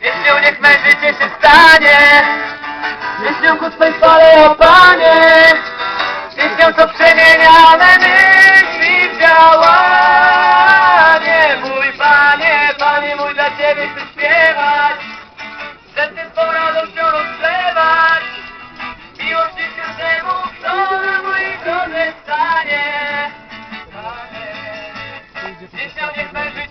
Pieśnią niech me życie się stanie Pieśnią ku Twej chwale, o Panie Pieśnią, co przemienia me myśli w działanie. Mój Panie, Panie mój, dla Ciebie chcę śpiewać Serce swą radością rozlewać Miłość niech każdemu, kto na mojej drodze stanie Pieśnią niech me życie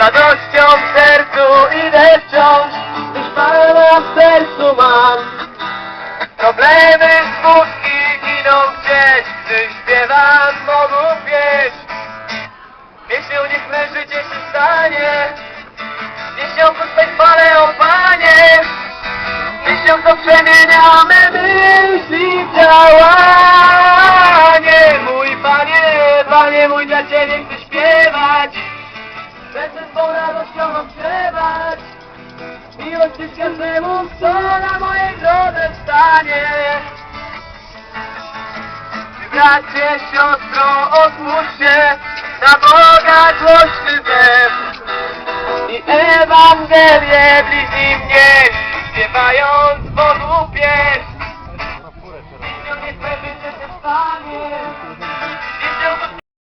radością w sercu idę wciąż Gdyż Pana w sercu mam Problemy, smutki idą gdzieś, gdy śpiewam Bogu pieśń. Pieśnią niech me życie się stanie, pieśnią ku Twej chwale, o Panie. Pieśnią, co przemienia me myśli w działanie. Mój Panie, Panie mój, dla Ciebie chcę śpiewać, serce swą radością rozgrzewać. Miłość jest każdemu, kto na mojej drodze stanie. Bracie, siostro, otwórz się na Boga głośny zew i Ewangelię bliźnim nieść, śpiewając Bogu.